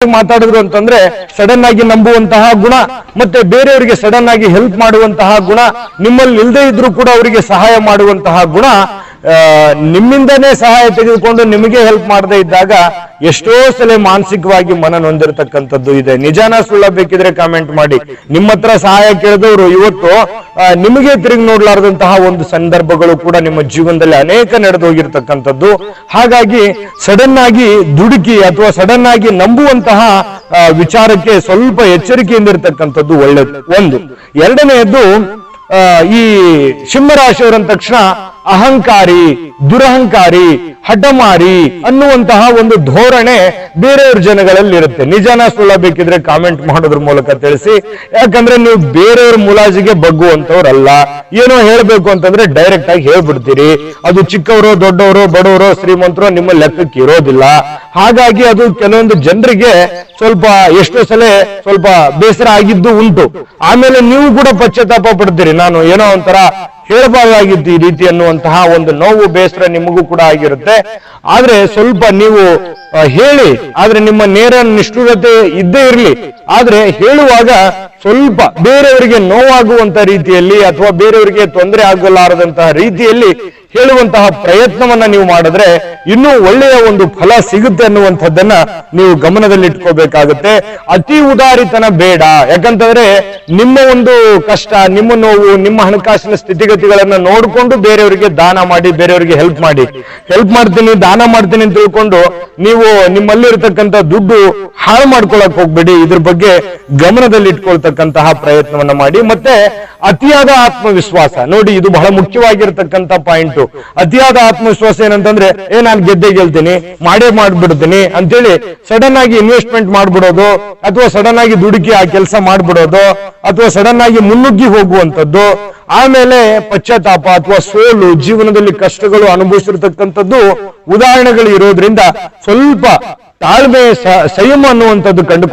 ಮಾತಾಡಿದ್ರು ಅಂತಂದ್ರೆ ಸಡನ್ ಆಗಿ ನಂಬುವಂತಹ ಗುಣ ಮತ್ತೆ ಬೇರೆಯವರಿಗೆ ಸಡನ್ ಆಗಿ ಹೆಲ್ಪ್ ಮಾಡುವಂತಹ ಗುಣ ನಿಮ್ಮಲ್ಲಿ ಇಲ್ಲದೆ ಇದ್ರೂ ಕೂಡ ಅವರಿಗೆ ಸಹಾಯ ಮಾಡುವಂತಹ ಗುಣ ನಿಮ್ಮಿಂದನೇ ಸಹಾಯ ತೆಗೆದುಕೊಂಡು ನಿಮಗೆ ಹೆಲ್ಪ್ ಮಾಡದೇ ಇದ್ದಾಗ ಎಷ್ಟೋ ಸಲ ಮಾನಸಿಕವಾಗಿ ಮನ ನೊಂದಿರತಕ್ಕಂಥದ್ದು ಇದೆ. ನಿಜಾನ ಸುಳ್ಳ ಬೇಕಿದ್ರೆ ಕಾಮೆಂಟ್ ಮಾಡಿ. ನಿಮ್ಮ ಹತ್ರ ಸಹಾಯ ಕೇಳಿದವರು ಇವತ್ತು ನಿಮಗೆ ತಿರುಗಿ ನೋಡ್ಲಾರ್ದಂತಹ ಒಂದು ಸಂದರ್ಭಗಳು ಕೂಡ ನಿಮ್ಮ ಜೀವನದಲ್ಲಿ ಅನೇಕ ನಡೆದು ಹೋಗಿರ್ತಕ್ಕಂಥದ್ದು. ಹಾಗಾಗಿ ಸಡನ್ ಆಗಿ ದುಡುಕಿ ಅಥವಾ ಸಡನ್ ಆಗಿ ನಂಬುವಂತಹ ವಿಚಾರಕ್ಕೆ ಸ್ವಲ್ಪ ಎಚ್ಚರಿಕೆಯಿಂದ ಇರತಕ್ಕಂಥದ್ದು ಒಳ್ಳೆಯದು ಒಂದು. ಎರಡನೆಯದ್ದು ಈ ಸಿಂಹರಾಶಿಯವರಂದ ತಕ್ಷಣ ಅಹಂಕಾರಿ, ದುರಹಂಕಾರಿ, ಹಠಮಾರಿ ಅನ್ನುವಂತಹ ಒಂದು ಧೋರಣೆ ಬೇರೆಯವ್ರ ಜನಗಳಲ್ಲಿ ಇರುತ್ತೆ. ನಿಜಾನ ಸುಳ್ಳ ಬೇಕಿದ್ರೆ ಕಾಮೆಂಟ್ ಮಾಡೋದ್ರ ಮೂಲಕ ತಿಳಿಸಿ. ಯಾಕಂದ್ರೆ ನೀವು ಬೇರೆಯವ್ರ ಮುಲಾಜಿಗೆ ಬಗ್ಗುವಂತವ್ರಲ್ಲ ಏನೋ ಹೇಳ್ಬೇಕು ಅಂತಂದ್ರೆ ಡೈರೆಕ್ಟ್ ಆಗಿ ಹೇಳ್ಬಿಡ್ತೀರಿ. ಅದು ಚಿಕ್ಕವರು, ದೊಡ್ಡವರು, ಬಡವರು, ಶ್ರೀಮಂತರು ನಿಮ್ಮ ಲೆಕ್ಕಕ್ಕೆ ಇರೋದಿಲ್ಲ. ಹಾಗಾಗಿ ಅದು ಕೆಲವೊಂದು ಜನರಿಗೆ ಸ್ವಲ್ಪ ಎಷ್ಟೋ ಸಲ ಸ್ವಲ್ಪ ಬೇಸರ ಆಗಿದ್ದು ಉಂಟು. ಆಮೇಲೆ ನೀವು ಕೂಡ ಪಶ್ಚಾತ್ತಾಪ ಪಡ್ತೀರಿ. ನಾನು ಏನೋ ಒಂಥರ ಆಗಿದ್ದು ಈ ರೀತಿ ಅನ್ನುವಂತಹ ಒಂದು ನೋವು, ಬೇಸರ ನಿಮಗೂ ಕೂಡ ಆಗಿರುತ್ತೆ. ಆದ್ರೆ ಸ್ವಲ್ಪ ನೀವು ಹೇಳಿ. ಆದ್ರೆ ನಿಮ್ಮ ನೇರ ನಿಷ್ಠುರತೆ ಇದ್ದೇ ಇರಲಿ. ಆದ್ರೆ ಹೇಳುವಾಗ ಸ್ವಲ್ಪ ಬೇರೆಯವರಿಗೆ ನೋವಾಗುವಂತ ರೀತಿಯಲ್ಲಿ ಅಥವಾ ಬೇರೆಯವರಿಗೆ ತೊಂದರೆ ಆಗಲಾರದಂತಹ ರೀತಿಯಲ್ಲಿ ಹೇಳುವಂತಹ ಪ್ರಯತ್ನವನ್ನ ನೀವು ಮಾಡಿದ್ರೆ ಇನ್ನೂ ಒಳ್ಳೆಯ ಒಂದು ಫಲ ಸಿಗುತ್ತೆ ಅನ್ನುವಂಥದ್ದನ್ನ ನೀವು ಗಮನದಲ್ಲಿಟ್ಕೋಬೇಕಾಗುತ್ತೆ. ಅತಿ ಉದಾರಿತನ ಬೇಡ. ಯಾಕಂತಂದ್ರೆ ನಿಮ್ಮ ಒಂದು ಕಷ್ಟ, ನಿಮ್ಮ ನೋವು, ನಿಮ್ಮ ಹಣಕಾಸಿನ ಸ್ಥಿತಿಗತಿಗಳನ್ನ ನೋಡಿಕೊಂಡು ಬೇರೆಯವರಿಗೆ ದಾನ ಮಾಡಿ, ಬೇರೆಯವರಿಗೆ ಹೆಲ್ಪ್ ಮಾಡಿ. ಹೆಲ್ಪ್ ಮಾಡ್ತೀನಿ, ದಾನ ಮಾಡ್ತೀನಿ ಅಂತ ತಿಳ್ಕೊಂಡು ನೀವು ನಿಮ್ಮಲ್ಲಿ ಇರತಕ್ಕಂತ ದುಡ್ಡು ಹಾಳು ಮಾಡ್ಕೊಳಕ್ ಹೋಗ್ಬೇಡಿ. ಇದ್ರ ಬಗ್ಗೆ ಗಮನದಲ್ಲಿ ಇಟ್ಕೊಳ್ತಕ್ಕಂತಹ ಪ್ರಯತ್ನವನ್ನ ಮಾಡಿ. ಮತ್ತೆ ಅತಿಯಾದ ಆತ್ಮವಿಶ್ವಾಸ. ನೋಡಿ, ಇದು ಬಹಳ ಮುಖ್ಯವಾಗಿರ್ತಕ್ಕಂಥ ಪಾಯಿಂಟ್ ಅತಿಯಾದ ಆತ್ಮವಿಶ್ವಾಸ ಏನಂತಂದ್ರೆ, ಏ, ನಾನು ಗೆದ್ದೆ ಗೆಲ್ತೀನಿ, ಮಾಡೇ ಮಾಡ್ಬಿಡ್ತೀನಿ, ಅಂತೇಳಿ ಸಡನ್ ಆಗಿ ಇನ್ವೆಸ್ಟ್ಮೆಂಟ್ ಮಾಡ್ಬಿಡೋದು, ಅಥವಾ ಸಡನ್ ಆಗಿ ದುಡುಕಿ ಆ ಕೆಲಸ ಮಾಡ್ಬಿಡೋದು, ಅಥವಾ ಸಡನ್ ಆಗಿ ಮುನ್ನುಗ್ಗಿ ಹೋಗುವಂತದ್ದು ಆಮೇಲೆ ಪಶ್ಚಾತ್ತಾಪ ಅಥವಾ ಸೋಲು, ಜೀವನದಲ್ಲಿ ಕಷ್ಟಗಳು ಅನುಭವಿಸಿರ್ತಕ್ಕಂಥದ್ದು ಉದಾಹರಣೆಗಳು ಇರೋದ್ರಿಂದ ಸ್ವಲ್ಪ ತಾಳ್ಮೆ ಸಂಯಮ ಅನ್ನುವಂಥದ್ದು ಕಂಡು